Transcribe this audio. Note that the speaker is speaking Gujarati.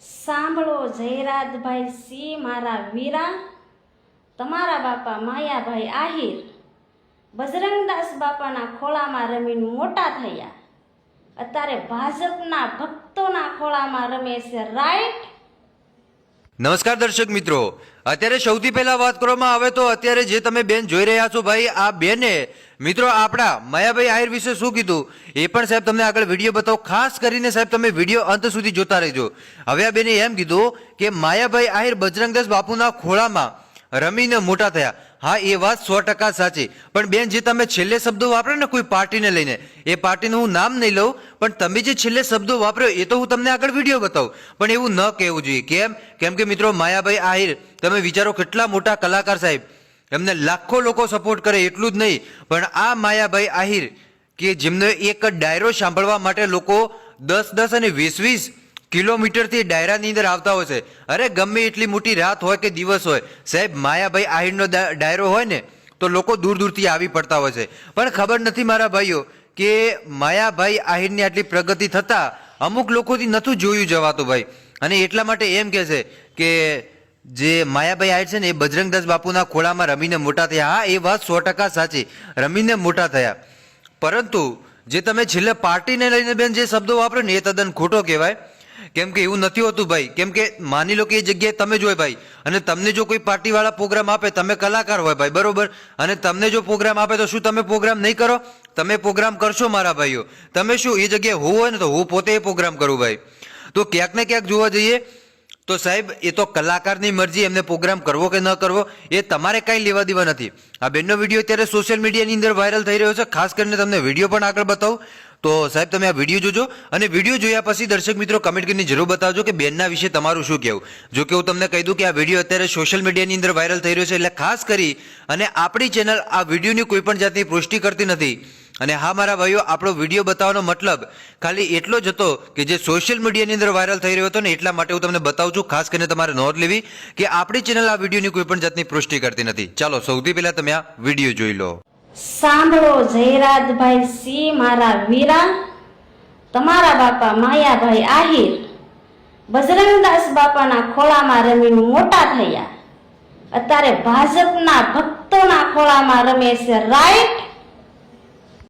સાંભળો જયરાજભાઈ સી મારા વીરા, તમારા બાપા માયાભાઈ આહિર, બજરંગદાસ બાપાના ખોળામાં રમીને મોટા થયા. અત્યારે ભાજપના ભક્તોના ખોળામાં રમે છે રાઈટ નમસ્કાર દર્શક મિત્રો. અત્યારે સૌથી પહેલા વાત કરવામાં આવે તો અત્યારે જે તમે બેન જોઈ રહ્યા છો ભાઈ, આ બેને, મિત્રો આપણા માયાભાઈ આહિર વિશે શું કીધું? એ પણ સાહેબ તમને આગળ વીડિયો બતાવો. ખાસ કરીને સાહેબ તમે વીડિયો અંત સુધી જોતા રહેજો. હવે આ બેને એમ કીધું કે માયાભાઈ આહિર બજરંગદાસ બાપુના ખોળામાં રમીને મોટા થયા. હા, એ વાત સો ટકા સાચી. પણ બેન, જે તમે છેલ્લે શબ્દો વાપરો ને કોઈ પાર્ટીને લઈને, એ પાર્ટીનું હું નામ નહીં લઉં, પણ તમે જે છેલ્લે શબ્દો વાપર્યો, એ તો હું તમને આગળ વીડિયો બતાવું. પણ એવું ન કહેવું જોઈએ. કેમ? કેમ કે મિત્રો, માયાભાઈ આહિર, તમે વિચારો કેટલા મોટા કલાકાર સાહેબ. એમને લાખો લોકો સપોર્ટ કરે, એટલું જ નહીં. પણ આ માયાભાઈ આહિર, કે જેમને એક ડાયરો સાંભળવા માટે લોકો દસ દસ અને વીસ વીસ કિલોમીટરથી ડાયરાની અંદર આવતા હોય છે. અરે ગમે એટલી મોટી રાત હોય કે દિવસ હોય, સાહેબ, માયાભાઈ આહિરનો ડાયરો હોય ને, તો લોકો દૂર દૂરથી આવી પડતા હોય છે. પણ ખબર નથી મારા ભાઈઓ કે માયાભાઈ આહિરની આટલી પ્રગતિ થતાં અમુક લોકોથી નહોતું જોયું જવાતું ભાઈ. અને એટલા માટે એમ કહે છે કે જે માયાભાઈ આહિર છે ને, એ બજરંગદાસ બાપુના ખોળામાં રમીને મોટા થયા. હા, એ વાત સો ટકા સાચી. રમીને મોટા થયા. પરંતુ જે તમે છેલ્લે પાર્ટીને લઈને બેન જે શબ્દો વાપરો ને, એ તદ્દન ખોટો કહેવાય. કેમ કે એવું નથી હોતું ભાઈ. કેમ કે માની લો કે એ જગ્યાએ તમે જ હોય ભાઈ. અને તમને જો કોઈ પાર્ટીવાળા પ્રોગ્રામ આપે, તમે કલાકાર હોય ભાઈ, બરોબર? અને તમને જો પ્રોગ્રામ આપે તો શું તમે પ્રોગ્રામ નહીં કરો? તમે પ્રોગ્રામ કરશો મારા ભાઈઓ. તમે શું એ જગ્યાએ હું હોય ને તો હું પોતે એ પ્રોગ્રામ કરું ભાઈ. તો ક્યાંક ને ક્યાંક જોવા જઈએ તો સાહેબ, એ તો કલાકારની મરજી, એમને પ્રોગ્રામ કરવો કે ન કરવો, એ તમારે કાંઈ લેવા દેવા નથી. આ બેનનો વીડિયો અત્યારે સોશિયલ મીડિયાની અંદર વાયરલ થઈ રહ્યો છે. ખાસ કરીને તમને વીડિયો પણ આગળ બતાવું. તો સાહેબ, તમે આ વીડિયો જોજો અને વીડિયો જોયા પછી દર્શક મિત્રો કમેન્ટ કરીને જરૂર બતાવજો કે બેનના વિશે તમારું શું કહેવું. જો કે હું તમને કહી દઉં કે આ વીડિયો અત્યારે સોશિયલ મીડિયાની અંદર વાયરલ થઈ રહ્યો છે એટલે ખાસ કરી અને આપણી ચેનલ આ વિડીયોની કોઈ પણ જાતની પુષ્ટિ કરતી નથી. અને હા, મારા ભાઈઓ, આપણો વીડિયો બતાવવાનો મતલબ ખાલી એટલો જ હતો કે જે સોશિયલ મીડિયાની અંદર વાયરલ થઈ રહ્યો હતો ને એટલા માટે હું તમને બતાવું છું, ખાસ કરીને તમારે નોંધ લેવી કે આપણી ચેનલ આ વિડીયોની કોઈ પણ જાતની પુષ્ટિ કરતી નથી. ચાલો, સૌથી પહેલા તમે આ વીડિયો જોઈ લો. સાંભળો જયરાજભાઈ સિંહ, મારા વીરા, તમારા બાપા માયાભાઈ આહિર, બજરંગદાસ બાપાના ખોળામાં રમીને મોટા થયા. અત્યારે ભાજપના ભક્તોના ખોળામાં રમે છે રાઈટ